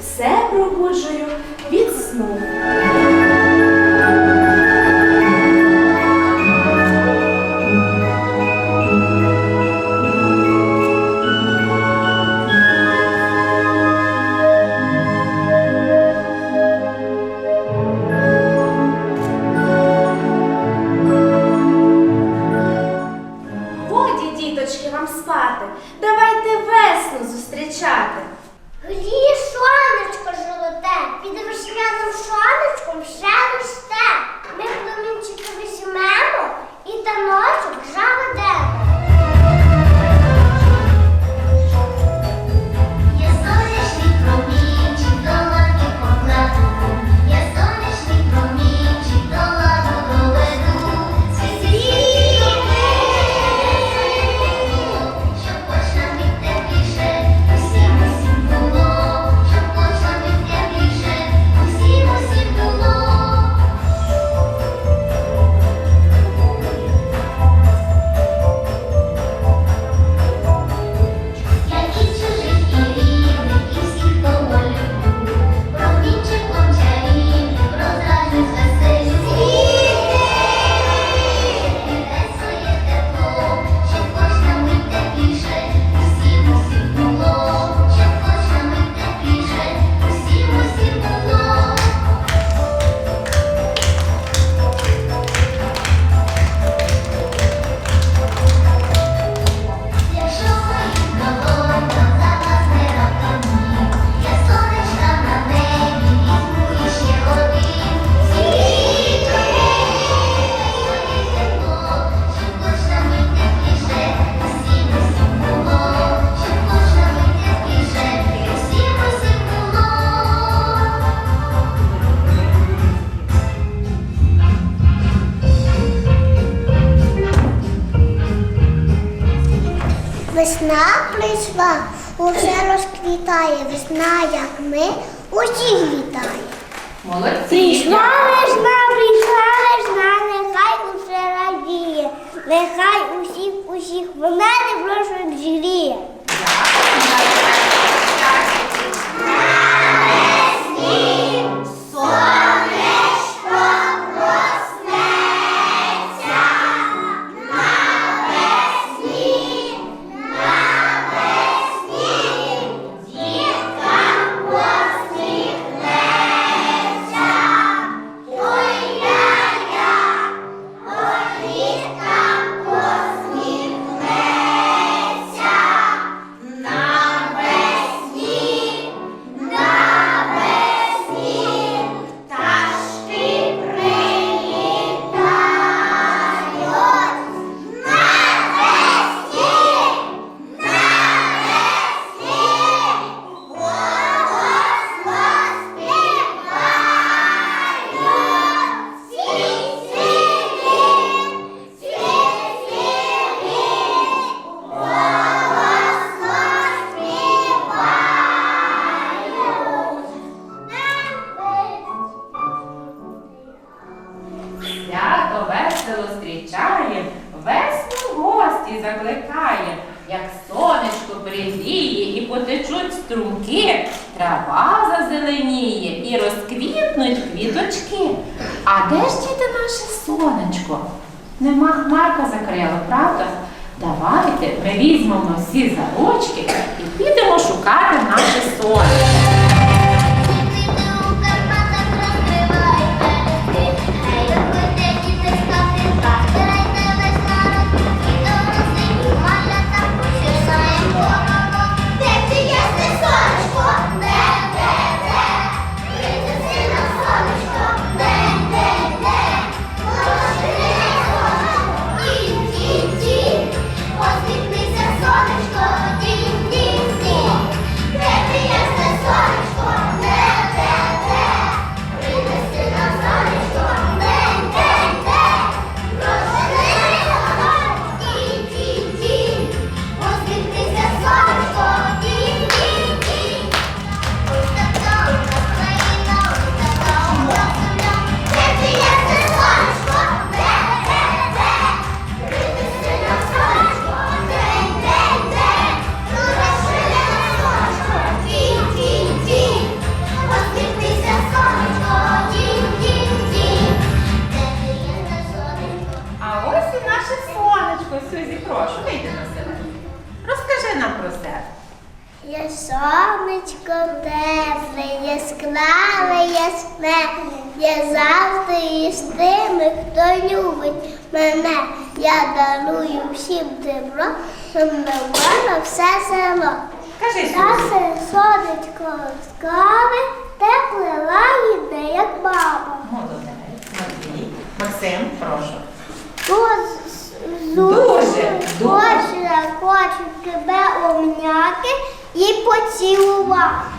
все пробуджую від сну. весна, як ми, усіх вітає. Молодці. Прийшла весна, прийшла весна, нехай усе радіє, нехай усіх, усіх в мене прошу зігріє. і закликає, як сонечко пригріє і потечуть струмки, трава зазеленіє і розквітнуть квіточки. А де ж діти наше сонечко? Нема хмарка закрила, правда? Давайте ми візьмемо всі за ручки і підемо шукати наше сонечко. Тими, мене. Я дарую всім тепло, щоб навколо все село. Кажи, Сюзі. Наше сонечко ласкаве, тепле, лагідне, як баба. Молодець, Матвій. Максим, прошу. Дуже. дуже хочу тебе обняти і поцілувати.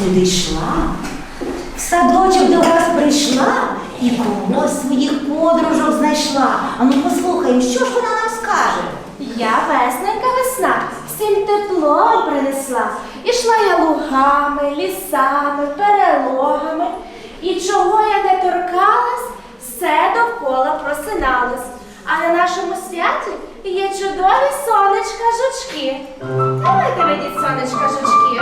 Всюди йшла, в садочок до вас прийшла і когось своїх подружок знайшла. А ну послухаємо, що ж вона нам скаже? Я весненька весна, всім тепло принесла. Ішла я лугами, лісами, перелогами. І чого я не торкалась, все довкола просиналось. А на нашому святі є чудові сонечка жучки. Давайте ведіть сонечка жучки.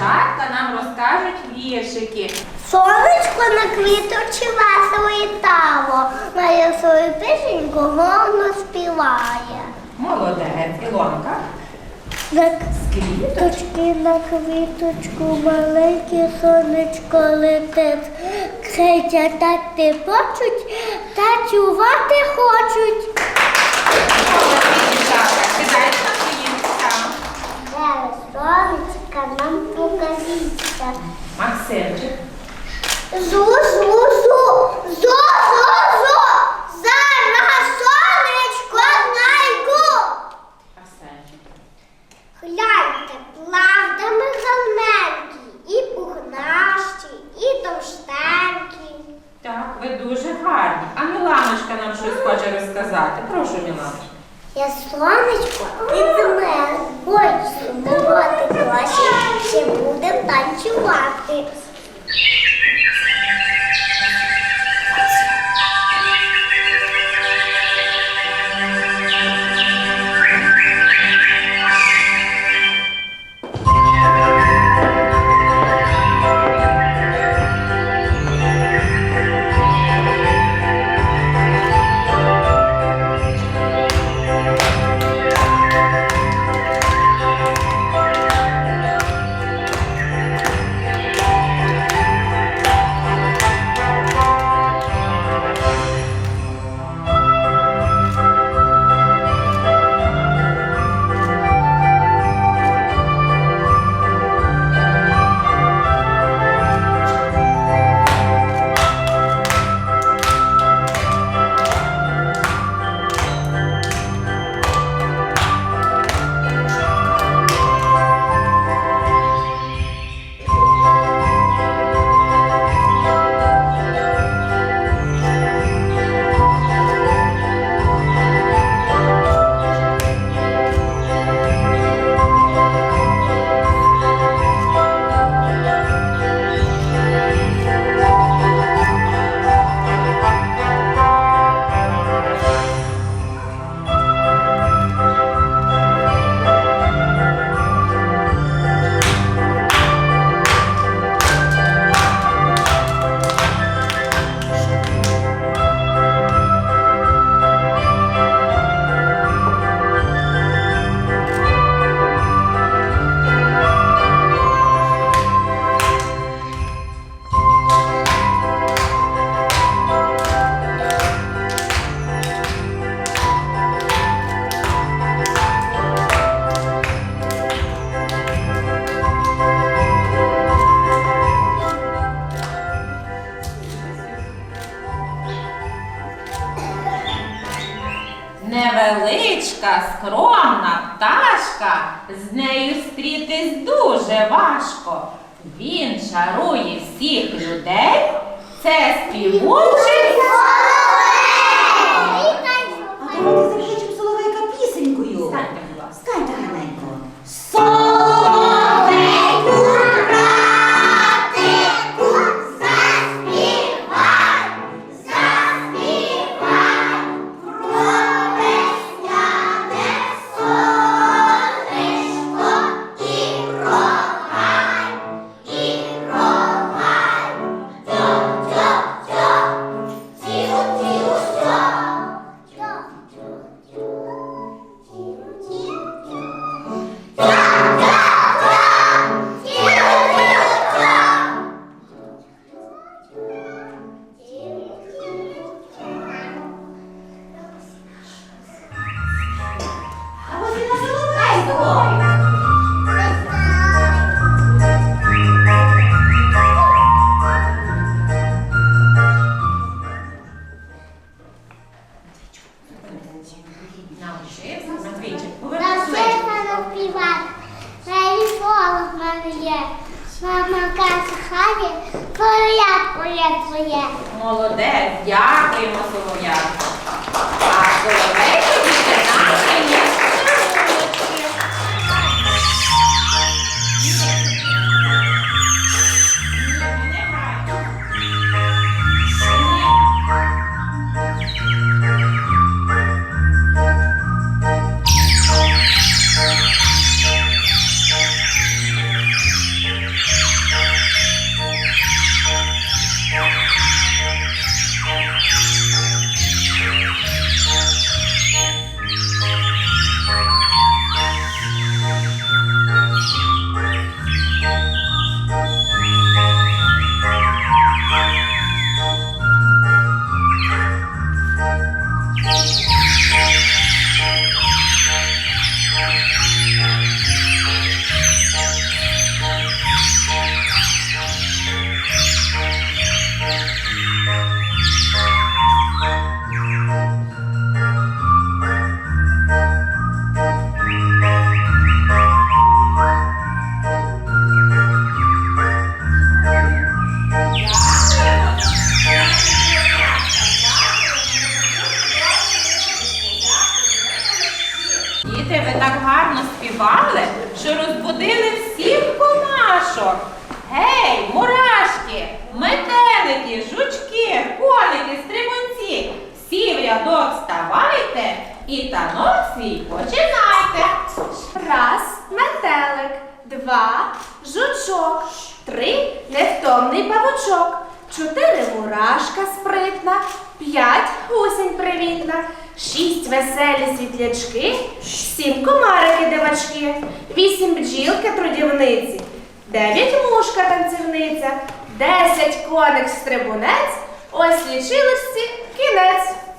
дівчатка нам розкажуть віршики. Сонечко на квіточі весело літало, на свою пісеньку головно співає. Молодець, Ілонка. На квіточки на квіточку маленьке сонечко летить. Хетя так не почуть, та чувати хочуть. Молодець, дівчатка, кидають на своїм псам. Сонечка нам Українська. Максимчик. Зу, зу, зу. Зу, зу, зу. Зараз сонечко знайду. Арсенчик. Гляньте, правда Михаленки. І пухнащі, і товстенькі. Так, ви дуже гарні. А Міланочка нам щось хоче розказати. Прошу, Міланочка. Я сонечко і зиме. Мама каже, хай твоя, твоя, твоя. Молодець, дякуємо, солов'я. А соловейку дітя наші качок, чотири мурашка спритна, п'ять гусінь привітна, шість веселі світлячки, сім комарики дивачки, вісім бджілки трудівниці, дев'ять мушка танцівниця, десять коник стрибунець, ось лічилості кінець.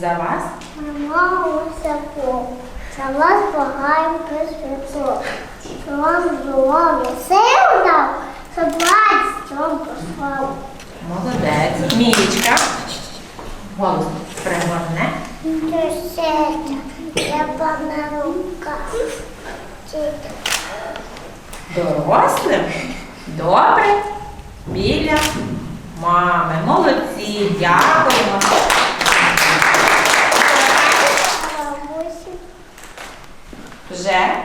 За вас? Маму усяку, за вас багаєньке світло, що вас цьому послав. Молодець. Мілічка. Голос пригорне. Я пана рука. Дорослим? Добре. Біля мами. Молодці. Дякуємо. Вже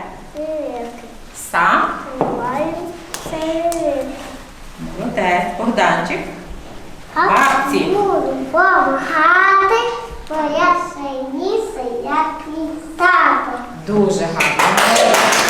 са. Молодець. Богданчик. Бабці. Багати, бо я ще як і тато. Дуже гарно.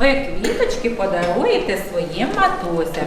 Ви квіточки подаруєте своїм матусям.